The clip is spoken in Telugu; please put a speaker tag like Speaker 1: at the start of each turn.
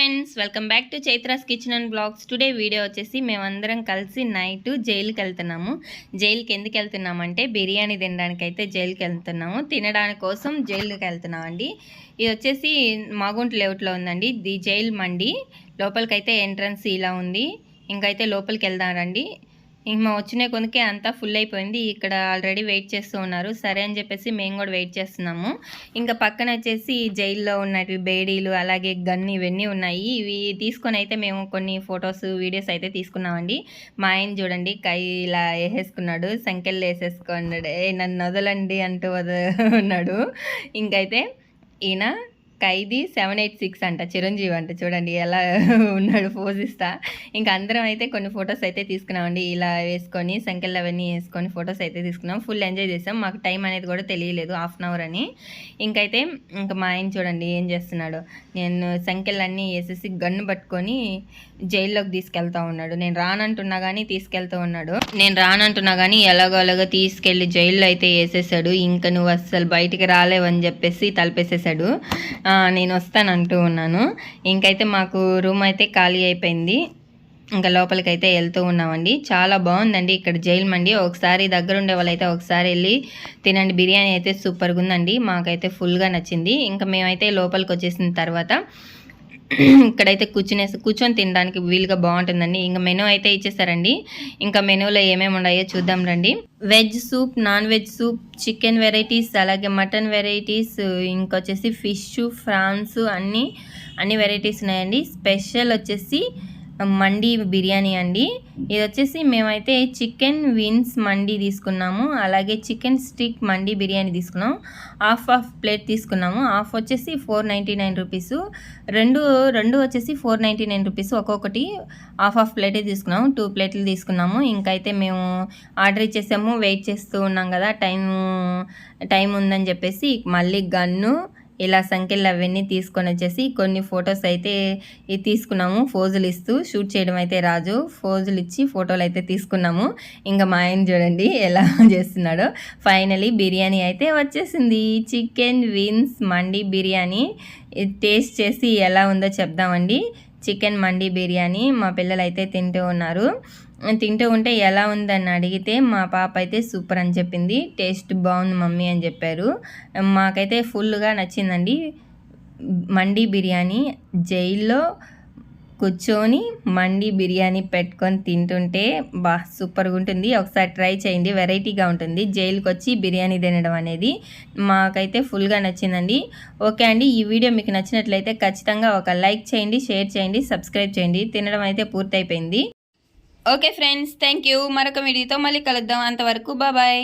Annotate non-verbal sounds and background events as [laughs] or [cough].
Speaker 1: Friends welcome back to Chaitra's kitchen and vlogs today video వచ్చేసి మేమందరం కలిసి నైట్ జైలుకి వెళ్తున్నాము జైలుకి ఎందుకు వెళ్తున్నామంటే బిర్యానీ తినడానికి అయితే జైలుకి వెళ్తున్నాము తినడానికి కోసం జైలుకి వెళ్తున్నామండి ఇది వచ్చేసి మాగుంట లేఅవుట్లో ఉందండి. The jail mandi. లోపలికైతే ఎంట్రన్స్ ఇలా ఉంది. ఇంకైతే లోపలికి వెళ్దాం రండి. ఇంక మా వచ్చిన కొందుకే అంతా ఫుల్ అయిపోయింది. ఇక్కడ ఆల్రెడీ వెయిట్ చేస్తూ ఉన్నారు. సరే అని చెప్పేసి మేము కూడా వెయిట్ చేస్తున్నాము. ఇంకా పక్కన వచ్చేసి జైల్లో ఉన్నవి బేడీలు అలాగే గన్ ఇవన్నీ ఉన్నాయి. ఇవి తీసుకొని అయితే మేము కొన్ని ఫొటోస్ వీడియోస్ అయితే తీసుకున్నామండి. మా ఆయన చూడండి కై ఇలా వేసేసుకున్నాడు. సంఖ్యలు వేసేసుకున్నాడు. ఏ నన్ను వదలండి అంటూ వద ఉన్నాడు. ఇంకైతే ఈయన ఖైదీ సెవెన్ ఎయిట్ సిక్స్ అంట చిరంజీవి అంట. చూడండి ఎలా [laughs] ఉన్నాడు పోజ్ ఇస్తా. ఇంకా అందరం అయితే కొన్ని ఫొటోస్ అయితే తీసుకున్నామండి. ఇలా వేసుకొని సంఖ్యలు అవన్నీ వేసుకొని ఫొటోస్ అయితే తీసుకున్నాం. ఫుల్ ఎంజాయ్ చేసాం. మాకు టైం అనేది కూడా తెలియలేదు హాఫ్ అన్ అవర్ అని. ఇంకైతే ఇంకా మా ఆయన చూడండి ఏం చేస్తున్నాడు. నేను సంఖ్యలన్నీ వేసేసి గన్ను పట్టుకొని జైల్లోకి తీసుకెళ్తా ఉన్నాడు. నేను రానంటున్నా కానీ తీసుకెళ్తూ ఉన్నాడు. నేను రానంటున్నా కానీ ఎలాగో అలాగో తీసుకెళ్ళి జైల్లో అయితే వేసేసాడు. ఇంకా నువ్వు అస్సలు బయటికి రాలేవని చెప్పేసి తలపేసేసాడు. నేను వస్తాను అంటూ ఉన్నాను. ఇంకైతే మాకు రూమ్ అయితే ఖాళీ అయిపోయింది. ఇంకా లోపలికైతే వెళ్తూ ఉన్నామండి. చాలా బాగుందండి ఇక్కడ జైలు మండి. ఒకసారి దగ్గర ఉండే వాళ్ళైతే ఒకసారి వెళ్ళి తినండి. బిర్యానీ అయితే సూపర్గా ఉందండి మాకైతే ఫుల్గా నచ్చింది. ఇంకా మేమైతే లోపలికి వచ్చేసిన తర్వాత ఇక్కడైతే కూర్చునేసి కూర్చొని తినడానికి వీలుగా బాగుంటుందండి. ఇంకా మెనూ అయితే ఇచ్చేసారండి ఇంకా మెనూలో ఏమేమి ఉన్నాయో చూద్దాం రండి. Veg soup non veg soup chicken varieties అలాగే మటన్ వెరైటీస్ ఇంకొచ్చేసి ఫిష్ ఫ్రాన్స్ అన్నీ అన్ని వెరైటీస్ ఉన్నాయండి. స్పెషల్ వచ్చేసి మండి బిర్యానీ అండి. ఇది వచ్చేసి మేమైతే చికెన్ విన్స్ మండి తీసుకున్నాము. అలాగే చికెన్ స్టిక్ మండి బిర్యానీ తీసుకున్నాం. హాఫ్ హాఫ్ ప్లేట్ తీసుకున్నాము. హాఫ్ వచ్చేసి ఫోర్ నైంటీ నైన్ రూపీస్. రెండు రెండు వచ్చేసి ఫోర్ నైంటీ నైన్ రూపీస్ ఒక్కొక్కటి. హాఫ్ హాఫ్ ప్లేటే తీసుకున్నాము. టూ ప్లేట్లు తీసుకున్నాము. ఇంకైతే మేము ఆర్డర్ ఇచ్చేసాము. వెయిట్ చేస్తూ ఉన్నాం కదా. టైం టైం ఉందని చెప్పేసి మళ్ళీ గన్ను ఇలా సంఖ్యలు అవన్నీ తీసుకొని వచ్చేసి కొన్ని ఫొటోస్ అయితే తీసుకున్నాము. ఫోజులు ఇస్తూ షూట్ చేయడం అయితే రాజు. ఫోజులు ఇచ్చి ఫోటోలు అయితే తీసుకున్నాము. ఇంకా మా ఆయన చూడండి ఎలా [laughs] చేస్తున్నాడో. ఫైనలీ బిర్యానీ అయితే వచ్చేసింది. Chicken wings mandi biryani. Taste చేసి ఎలా ఉందో చెప్దామండి. చికెన్ మండి బిర్యానీ మా పిల్లలు అయితే తింటూ ఉన్నారు. తింటూ ఉంటే ఎలా ఉందని అడిగితే మా పాప అయితే సూపర్ అని చెప్పింది. టేస్ట్ బాగుంది మమ్మీ అని చెప్పారు. మాకైతే ఫుల్గా నచ్చిందండి. మండి బిర్యానీ జైల్లో కూర్చొని మండి బిర్యానీ పెట్టుకొని తింటుంటే బా సూపర్గా ఉంటుంది. ఒకసారి ట్రై చేయండి. వెరైటీగా ఉంటుంది. జైలుకి వచ్చి బిర్యానీ తినడం అనేది మాకైతే ఫుల్గా నచ్చిందండి. ఓకే అండి. ఈ వీడియో మీకు నచ్చినట్లయితే ఖచ్చితంగా ఒక లైక్ చేయండి షేర్ చేయండి సబ్స్క్రైబ్ చేయండి. తినడం అయితే పూర్తయిపోయింది. ఓకే ఫ్రెండ్స్ థ్యాంక్ యూ మరొక వీడియోతో మళ్ళీ కలుద్దాం. అంతవరకు బాబాయ్